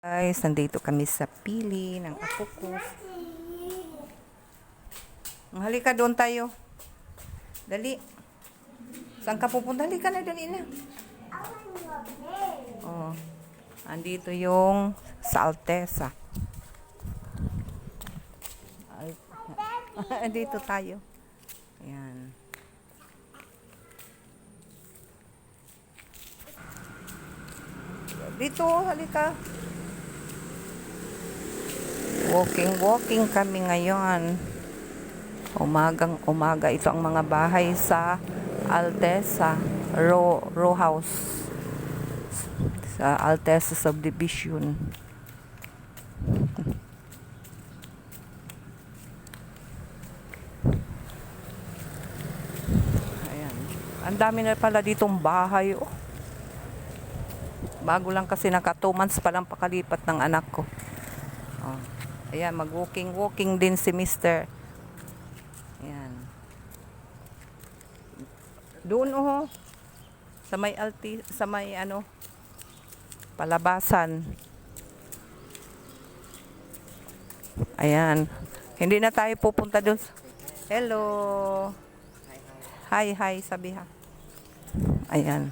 Guys, nandito kami sa pili ng apo ko. Halika doon tayo. Dali. Saan ka pupunta? Halika na, dali na. Oh. Andito yung sa Altesa. Al- Andito tayo. Ayan. Dito, halika. Walking, walking kami ngayon. Umagang umaga. Ito ang mga bahay sa Altesa Row, row House. Sa Altesa Subdivision. Ayan. Ang dami na pala ditong bahay. Oh. Bago lang kasi naka 2 months pa lang pakalipat ng anak ko. Oh. Ayan, mag-walking-walking din si Mister. Ayan. Doon oh. Sa may alti, sa may ano, palabasan. Ayan. Hindi na tayo pupunta doon. Hello. Hi, hi, sabi ha. Ayan.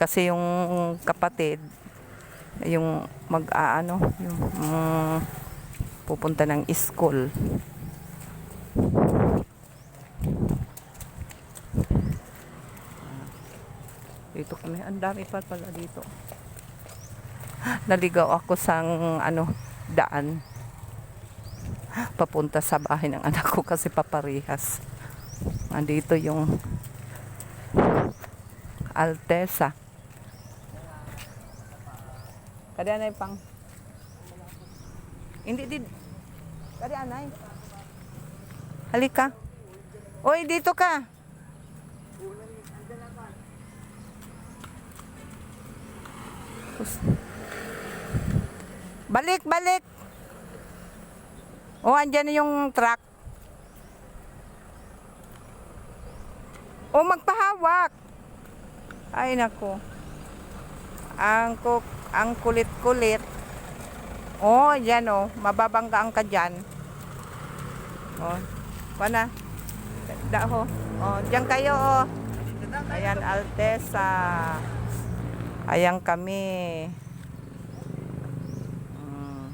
Kasi yung kapatid, yung mag-aano, yung mm, pupunta ng school. Dito kami, ang dami pa pala dito. Naligaw ako sa ano, daan. Papunta sa bahay ng anak ko kasi paparihas. Andito yung Altesa. Kada anay pang. Hindi din. Kada anay. Halika. Oy, dito ka. Balik, balik. Oh, andyan yung truck. Oh, magpahawak. Ay, nako. Ang, ang kulit-kulit. Oh, yan oh. Mababanggaan ka dyan. Oh, pana. Daho. Oh, dyan kayo oh. Ayan, Altesa. Ayan kami. Mm.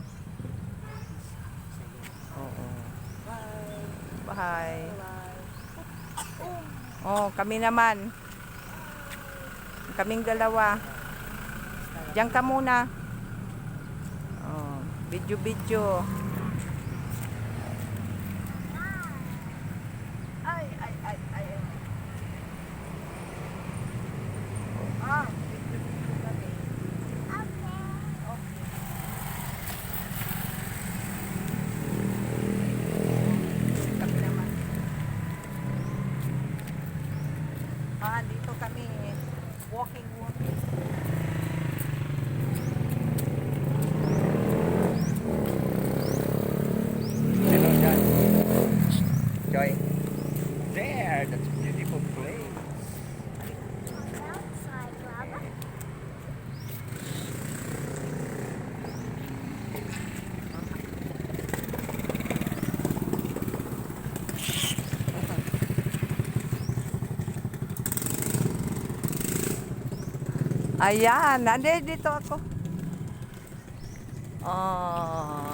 Oo. Bye. Oh, kami naman. Kaming dalawa. Diyan ka muna. Video-video. There, that's a beautiful place. Ayan, nande dito ako. Oh.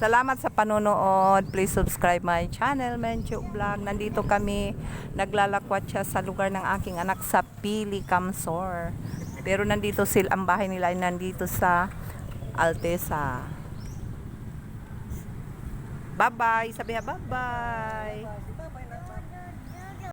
Salamat sa panonood. Please subscribe my channel, Mencho Vlog. Nandito kami, naglalakwat siya sa lugar ng aking anak sa Pili, Camsor. Pero nandito sila, ang bahay nila ay nandito sa Altesa. Bye-bye. Sabi ha, bye-bye.